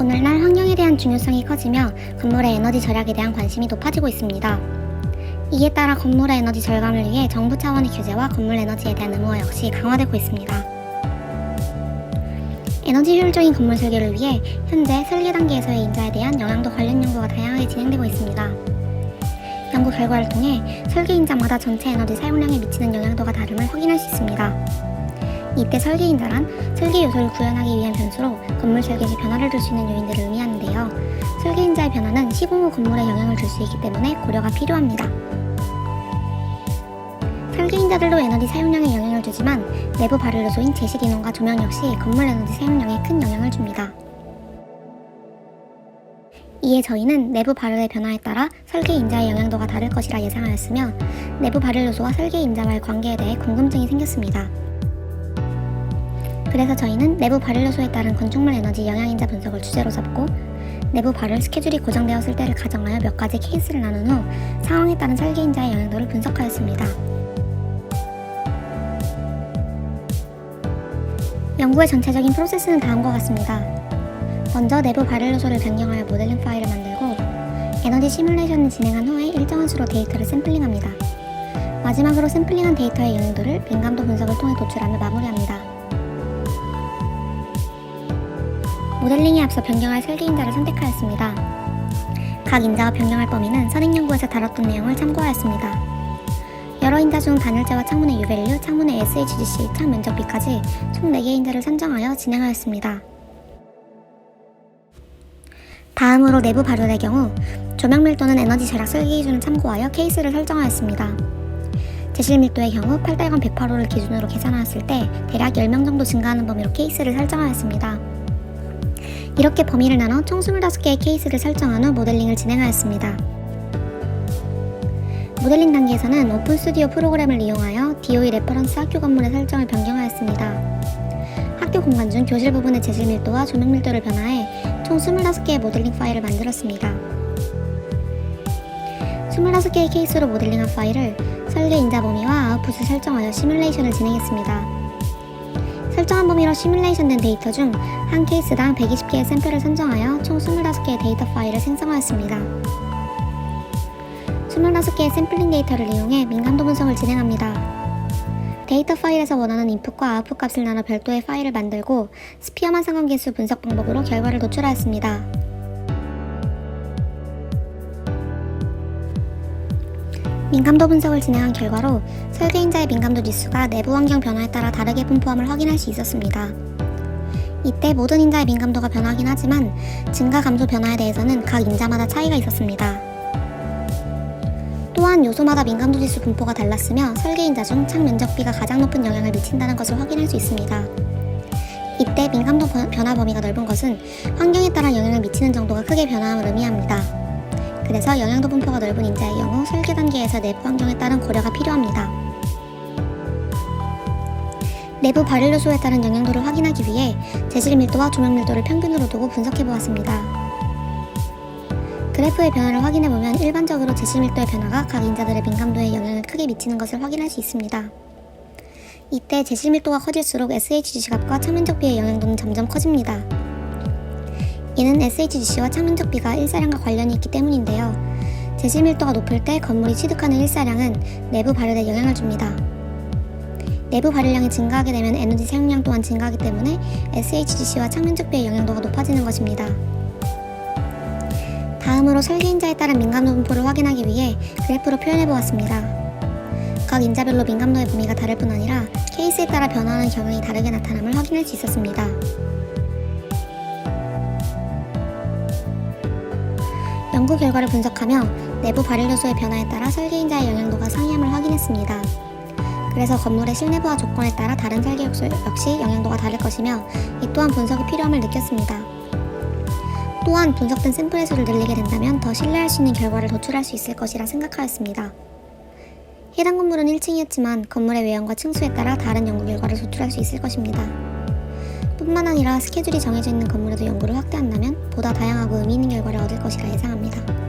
오늘날 환경에 대한 중요성이 커지며 건물의 에너지 절약에 대한 관심이 높아지고 있습니다. 이에 따라 건물의 에너지 절감을 위해 정부 차원의 규제와 건물 에너지에 대한 의무화 역시 강화되고 있습니다. 에너지 효율적인 건물 설계를 위해 현재 설계 단계에서의 인자에 대한 영향도 관련 연구가 다양하게 진행되고 있습니다. 연구 결과를 통해 설계 인자마다 전체 에너지 사용량에 미치는 영향도가 다름을 확인할 수 있습니다. 이때 설계 인자란 설계 요소를 구현하기 위한 변수로 건물 설 계 시 변화를 줄 수 있는 요인들을 의미하는데요. 설계 인자의 변화는 시공 후 건물에 영향을 줄 수 있기 때문에 고려가 필요합니다. 설계 인자들도 에너지 사용량에 영향을 주지만 내부 발열 요소인 제식 인원과 조명 역시 건물 에너지 사용량에 큰 영향을 줍니다. 이에 저희는 내부 발열의 변화에 따라 설계 인자의 영향도가 다를 것이라 예상하였으며 내부 발열 요소와 설계 인자와의 관계에 대해 궁금증이 생겼습니다. 그래서 저희는 내부 발열 요소에 따른 건축물 에너지 영향 인자 분석을 주제로 잡고 내부 발열 스케줄이 고정되었을 때를 가정하여 몇 가지 케이스를 나눈 후 상황에 따른 설계 인자의 영향도를 분석하였습니다. 연구의 전체적인 프로세스는 다음과 같습니다. 먼저 내부 발열 요소를 변경하여 모델링 파일을 만들고 에너지 시뮬레이션을 진행한 후에 일정한 수로 데이터를 샘플링합니다. 마지막으로 샘플링한 데이터의 영향도를 민감도 분석을 통해 도출하며 마무리합니다. 모델링에 앞서 변경할 설계 인자를 선택하였습니다. 각 인자가 변경할 범위는 선행연구에서 다뤘던 내용을 참고하였습니다. 여러 인자 중 단열재와 창문의 유밸류, 창문의 SHGC, 창 면적비까지 총 4개의 인자를 선정하여 진행하였습니다. 다음으로 내부 발열의 경우 조명 밀도는 에너지 절약 설계 기준을 참고하여 케이스를 설정하였습니다. 제실 밀도의 경우 8달간 108호를 기준으로 계산하였을 때 대략 10명 정도 증가하는 범위로 케이스를 설정하였습니다. 이렇게 범위를 나눠 총 25개의 케이스를 설정한 후 모델링을 진행하였습니다. 모델링 단계에서는 오픈 스튜디오 프로그램을 이용하여 DOE 레퍼런스 학교 건물의 설정을 변경하였습니다. 학교 공간 중 교실 부분의 재질 밀도와 조명 밀도를 변화해 총 25개의 모델링 파일을 만들었습니다. 25개의 케이스로 모델링한 파일을 설계 인자 범위와 아웃풋을 설정하여 시뮬레이션을 진행했습니다. 설정한 범위로 시뮬레이션된 데이터 중 한 케이스당 120개의 샘플을 선정하여 총 25개의 데이터 파일을 생성하였습니다. 25개의 샘플링 데이터를 이용해 민감도 분석을 진행합니다. 데이터 파일에서 원하는 인풋과 아웃풋 값을 나눠 별도의 파일을 만들고 스피어만 상관계수 분석 방법으로 결과를 도출하였습니다. 민감도 분석을 진행한 결과로 설계인자의 민감도 지수가 내부 환경 변화에 따라 다르게 분포함을 확인할 수 있었습니다. 이때 모든 인자의 민감도가 변하긴 하지만 증가 감소 변화에 대해서는 각 인자마다 차이가 있었습니다. 또한 요소마다 민감도 지수 분포가 달랐으며 설계인자 중 창 면적비가 가장 높은 영향을 미친다는 것을 확인할 수 있습니다. 이때 민감도 번- 변화 범위가 넓은 것은 환경에 따라 영향을 미치는 정도가 크게 변화함을 의미합니다. 그래서 영향도 분포가 넓은 인자의 경우 설계 단계에서 내부 환경에 따른 고려가 필요합니다. 내부 발열 요소에 따른 영향도를 확인하기 위해 재질 밀도와 조명 밀도를 평균으로 두고 분석해 보았습니다. 그래프의 변화를 확인해 보면 일반적으로 재질 밀도의 변화가 각 인자들의 민감도에 영향을 크게 미치는 것을 확인할 수 있습니다. 이때 재질 밀도가 커질수록 SHGC 값과 창면적 비의 영향도는 점점 커집니다. 이는 SHGC와 창면적비가 일사량과 관련이 있기 때문인데요. 재질 밀도가 높을 때 건물이 취득하는 일사량은 내부 발열에 영향을 줍니다. 내부 발열량이 증가하게 되면 에너지 사용량 또한 증가하기 때문에 SHGC와 창면적비의 영향도가 높아지는 것입니다. 다음으로 설계인자에 따른 민감도 분포를 확인하기 위해 그래프로 표현해 보았습니다. 각 인자별로 민감도의 범위가 다를 뿐 아니라 케이스에 따라 변화하는 경향이 다르게 나타남을 확인할 수 있었습니다. 연구 결과를 분석하며 내부 발열 요소의 변화에 따라 설계인자의 영향도가 상이함을 확인했습니다. 그래서 건물의 실내부하 조건에 따라 다른 설계 역시 영향도가 다를 것이며 이 또한 분석이 필요함을 느꼈습니다. 또한 분석된 샘플의 수를 늘리게 된다면 더 신뢰할 수 있는 결과를 도출할 수 있을 것이라 생각하였습니다. 해당 건물은 1층이었지만 건물의 외형과 층수에 따라 다른 연구 결과를 도출할 수 있을 것입니다. 뿐만 아니라 스케줄이 정해져 있는 건물에도 연구를 확대한다면 보다 다양하고 의미 있는 결과를 얻을 것이라 예상합니다.